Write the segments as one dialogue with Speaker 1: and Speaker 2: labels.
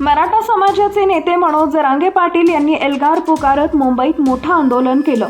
Speaker 1: मराठा समाजाचे नेते मनोज जरांगे पाटील यांनी एल्गार पुकारत मुंबईत मोठं आंदोलन केलं.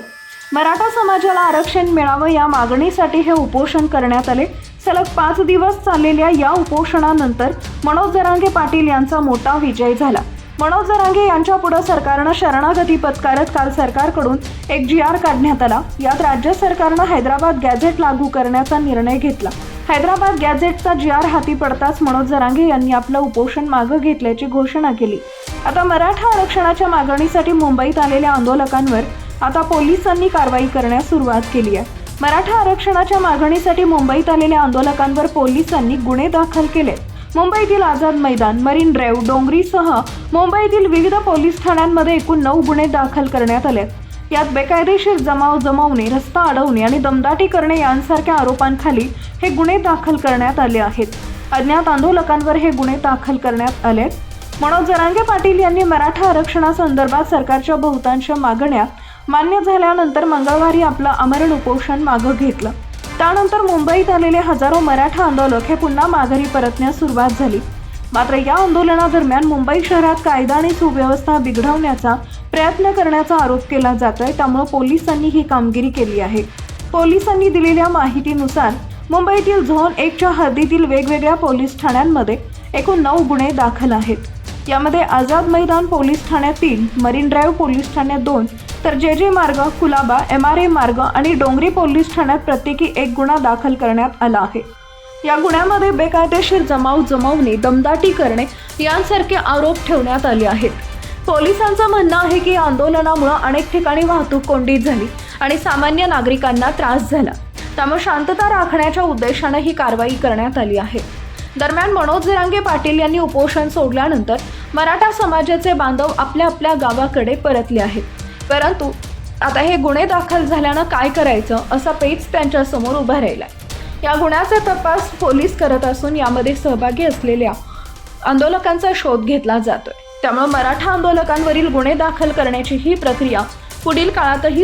Speaker 1: मराठा समाजाला आरक्षण मिळावं या मागणीसाठी हे उपोषण करण्यात आले. सलग पाच दिवस चाललेल्या या उपोषणानंतर मनोज जरांगे पाटील यांचा मोठा विजय झाला. मनोज जरांगे यांच्या पुढे सरकारनं शरणागती पत्कारत काल सरकारकडून एक जी आर काढण्यात आला. यात राज्य सरकारनं हैदराबाद गॅझेट लागू करण्याचा निर्णय घेतला. हैदराबाद गॅझेटचा जी आर हाती पडताच मनोज जरांगे यांनी आपलं उपोषण मागं घेतल्याची घोषणा केली. आता मराठा आरक्षणाच्या मागणीसाठी मुंबईत आलेल्या आंदोलकांवर आता पोलिसांनी कारवाई करण्यास सुरुवात केली आहे. मराठा आरक्षणाच्या मागणीसाठी मुंबईत आलेल्या आंदोलकांवर पोलिसांनी गुन्हे दाखल केले. मुंबईतील आझाद मैदान मरीन ड्राईव्ह डोंगरीसह मुंबईतील विविध पोलीस ठाण्यांमध्ये एकूण नऊ गुन्हे दाखल करण्यात आले. यात बेकायदेशीर जमाव जमवणे रस्ता अडवणे आणि दमदाटी करणे यांसारख्या आरोपांखाली हे गुन्हे दाखल करण्यात आले आहेत. अज्ञात आंदोलकांवर हे गुन्हे दाखल करण्यात आले मनोज जरांगे पाटील यांनी मराठा आरक्षणासंदर्भात सरकारच्या बहुतांश मागण्या मान्य झाल्यानंतर मंगळवारी आपलं आमरण उपोषण मागं घेतलं. त्यानंतर मुंबईत आलेले हजारो मराठा आंदोलक हे पुन्हा माघारी परतण्यास सुरुवात झाली. मात्र या आंदोलनादरम्यान मुंबई शहरात कायदा आणि सुव्यवस्था बिघडवण्याचा प्रयत्न करण्याचा आरोप केला जातोय त्यामुळे पोलिसांनी ही कामगिरी केली आहे. पोलिसांनी दिलेल्या माहितीनुसार मुंबईतील झोन एकच्या हद्दीतील वेगवेगळ्या पोलीस ठाण्यांमध्ये एकूण नऊ गुन्हे दाखल आहेत. यामध्ये आझाद मैदान पोलीस ठाण्यात तीन मरीन ड्राईव्ह पोलीस ठाण्यात दोन तर जे जे मार्ग कुलाबा एम आर ए मार्ग आणि डोंगरी पोलीस ठाण्यात प्रत्येकी एक गुन्हा दाखल करण्यात आला आहे. या गुन्ह्यामध्ये बेकायदेशीर जमाव जमवणे दमदाटी करणे यांसारखे आरोप ठेवण्यात आले आहेत. पोलिसांचं म्हणणं आहे की आंदोलनामुळं अनेक ठिकाणी वाहतूक कोंडीत झाली आणि सामान्य नागरिकांना त्रास झाला. त्यामुळे शांतता राखण्याच्या उद्देशानं ही कारवाई करण्यात आली आहे. दरम्यान मनोज जरांगे पाटील यांनी उपोषण सोडल्यानंतर मराठा समाजाचे बांधव आपल्या आपल्या गावाकडे परतले आहेत. परंतु आता हे गुन्हे दाखल झाल्यानं काय करायचं असा पेच त्यांच्यासमोर उभा राहिला या गुन्ह्याचा तपास पोलीस करत असून यामध्ये सहभागी असलेल्या आंदोलकांचा शोध घेतला जातोय. त्यामुळे मराठा आंदोलकांवरील गुन्हे दाखल करण्याची ही प्रक्रिया पुढील काळातही